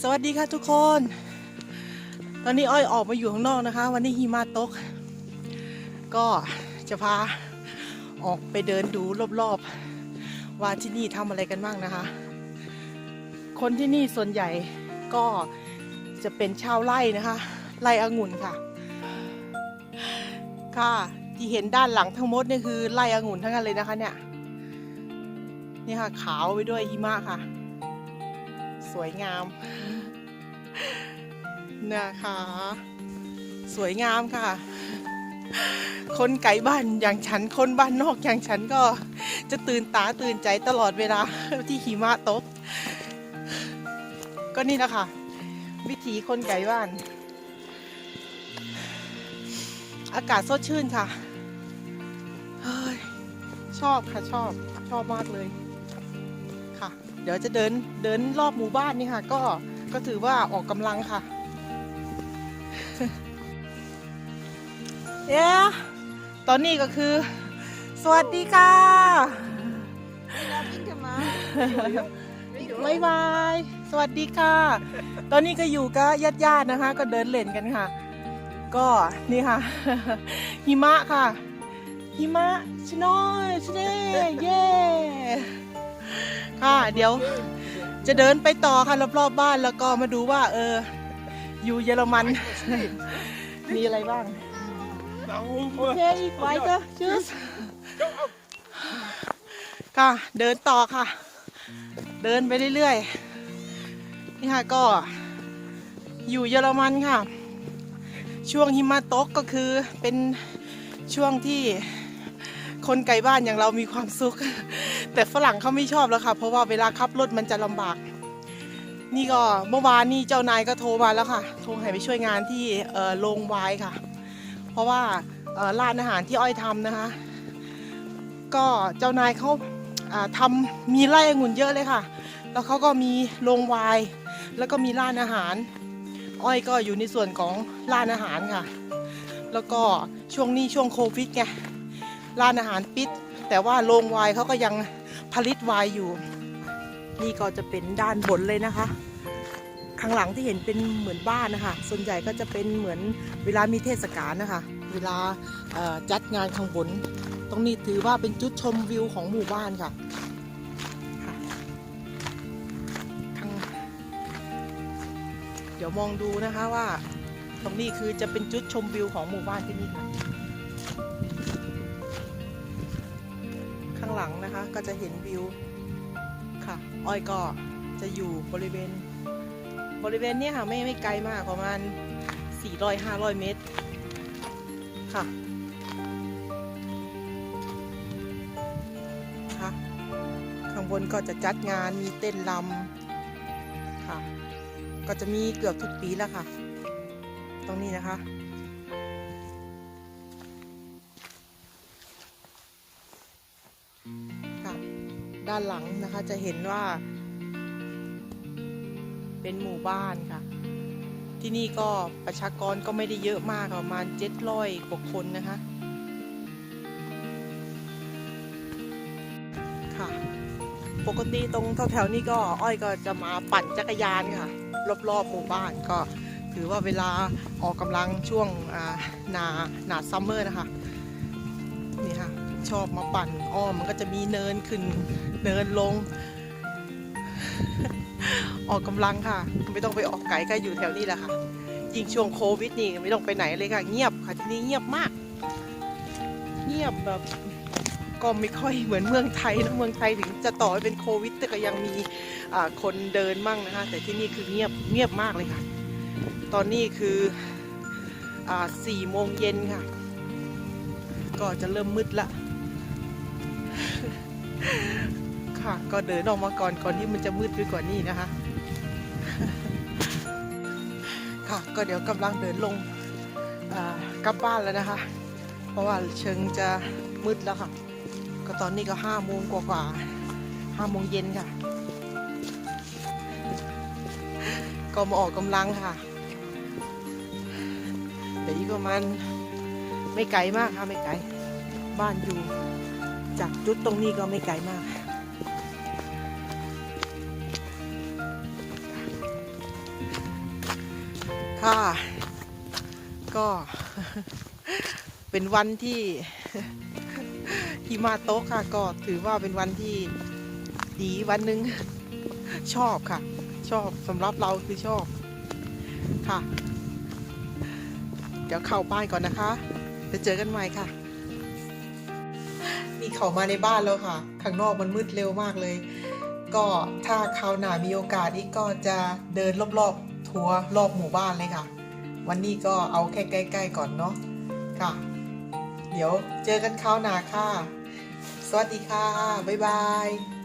สวัสดีค่ะทุกคน ตอนนี้อ้อยออกมาอยู่ข้างนอกนะคะ วันนี้หิมะตก ก็จะพาออกไปเดินดูรอบๆว่าที่นี่ทำอะไรกันบ้างนะคะ คนที่นี่ส่วนใหญ่ก็จะเป็นชาวไร่นะคะ ไร่องุ่นค่ะ ค่ะที่เห็นด้านหลังทั้งหมดนี่คือไร่องุ่นทั้งนั้นเลยนะคะเนี่ยนี่ค่ะขาวไปด้วยหิมะค่ะ สวยงามนะคะสวยงามค่ะ คนไก่บ้านอย่างฉัน คนบ้านนอกอย่างฉันก็จะตื่นตาตื่นใจตลอดเวลาที่หิมะตก ก็นี่นะคะวิถีคนไก่บ้าน อากาศสดชื่นค่ะเฮ้ยชอบค่ะชอบชอบมากเลยค่ะ เดี๋ยวจะเดินเดินรอบหมู่บ้านนี่ค่ะ ก็ก็ถือว่าออกกำลังค่ะ เย้ตอนนี้ก็คือ สวัสดีค่ะบ๊ายบาย สวัสดีค่ะ ตอนนี้ก็อยู่กับญาติญาติๆนะคะ ก็เดินเล่นกันค่ะ ก็นี่ค่ะ หิมะค่ะ หิมะชโนยชเน่เย่ ค่ะ เดี๋ยวจะเดินไปต่อค่ะรอบๆบบ้านแล้วก็มาดูว่า เออ อยู่เยอรมัน มีอะไรบ้าง โอเคอีกไว้ก็ชื่อค่ะเดินต่อค่ะ เดินไปเรื่อยๆ นี่ค่ะก็อยู่เยอรมันค่ะ ช่วงหิมะตกก็คือเป็นช่วงที่คนไกลบ้านอย่างเรามีความสุข แต่ฝรั่งเขาไม่ชอบแล้วค่ะ เพราะว่าเวลาขับรถมันจะลำบาก นี่ก็เมื่อวานนี่เจ้านายก็โทรมาแล้วค่ะ โทรให้ไปช่วยงานที่โรงไวน์ค่ะ เพราะว่าร้านอาหารที่อ้อยทำนะคะ ก็เจ้านายเขาอ่าทำมีไร่องุ่นเยอะเลยค่ะ แล้วเขาก็มีโรงไวน์แล้วก็มีร้านอาหาร อ้อยก็อยู่ในส่วนของร้านอาหารค่ะ แล้วก็ช่วงนี้ช่วงโควิดไงร้านอาหารปิด แต่ว่าโรงไวน์เขาก็ยัง ผลิตไวน์อยู่ นี่ก็จะเป็นด้านบนเลยนะคะ ข้างหลังที่เห็นเป็นเหมือนบ้านนะคะ ส่วนใหญ่ก็จะเป็นเหมือนเวลามีเทศกาลนะคะ เวลาจัดงานข้างบน ตรงนี้ถือว่าเป็นจุดชมวิวของหมู่บ้านค่ะค่ะเดี๋ยวมองดูนะคะว่า ตรงนี้คือจะเป็นจุดชมวิวของหมู่บ้านที่นี่ค่ะางหลังนะคะ ก็จะเห็นวิวค่ะ อ้อยก็จะอยู่บริเวณ บริเวณนี้ค่ะไม่ไม่ไกลมากประมาณ 400-500 เมตรค่ะค่ะข้างบนก็จะจัดงานมีเต้นรำค่ะ ก็จะมีเกือบทุกปีแล้วค่ะ ตรงนี้นะคะ ด้านหลังนะคะ จะเห็นว่า เป็นหมู่บ้านค่ะ ที่นี่ก็ประชากรก็ไม่ได้เยอะมากประมาณเจ็ดร้อยกว่าคนนะคะค่ะ ปกติตรงแถวๆนี้ก็อ้อยก็จะมาปั่นจักรยานค่ะ รอบๆหมู่บ้านก็ถือว่าเวลาออกกำลังช่วงหนาหนาซัมเมอร์นะคะ นี่ค่ะ ชอบมาปั่นอ้อมมันก็จะมีเนินขึ้น เนินลง ออกกำลังค่ะ ไม่ต้องไปออกไกลก็อยู่แถวนี้แหละค่ะยิ่งช่วงโควิดนี่ไม่ต้องไปไหนเลยค่ะเงียบค่ะที่นี่เงียบมาก เงียบแบบก็ไม่ค่อยเหมือนเมืองไทยนะเมืองไทยถึงจะต่อเป็นโควิด แต่ก็ยังมีคนเดินมั่งนะคะ แต่ที่นี่คือเงียบเงียบมากเลยค่ะ ตอนนี้คืออ่าสี่โมงเย็นค่ะ ก็จะเริ่มมืดละ ค่ะก็เดินออกมาก่อนก่อนที่มันจะมืดไปกว่านี้นะคะ ค่ะก็เดี๋ยวกำลังเดินลงกลับบ้านแล้วนะคะ เพราะว่าเชิงจะมืดแล้วค่ะ ก็ตอนนี้ก็ห้าโมงกว่าๆห้าโมงเย็นค่ะ ก็มาออกกำลังค่ะแต่อีกประมาณไม่ไกลมากค่ะ ไม่ไกล บ้านอยู่ จากจุดตรงนี้ก็ไม่ไกลมากค่ะก็เป็นวันที่หิมาโตะค่ะก็ถือว่าเป็นวันที่ดีวันหนึ่งชอบค่ะ ชอบสำหรับเราคือชอบค่ะ เดี๋ยวเข้าบ้านก่อนนะคะ จะเจอกันใหม่ค่ะ มีเขามาในบ้านแล้วค่ะ ข้างนอกมันมืดเร็วมากเลย ก็ถ้าคราวหน้ามีโอกาสอีกก็จะเดินรอบๆทัวร์รอบหมู่บ้านเลยค่ะ วันนี้ก็เอาแค่ใกล้ ๆ ก่อนเนาะค่ะ เดี๋ยวเจอกันคราวหน้าค่ะ สวัสดีค่ะ บ๊ายบาย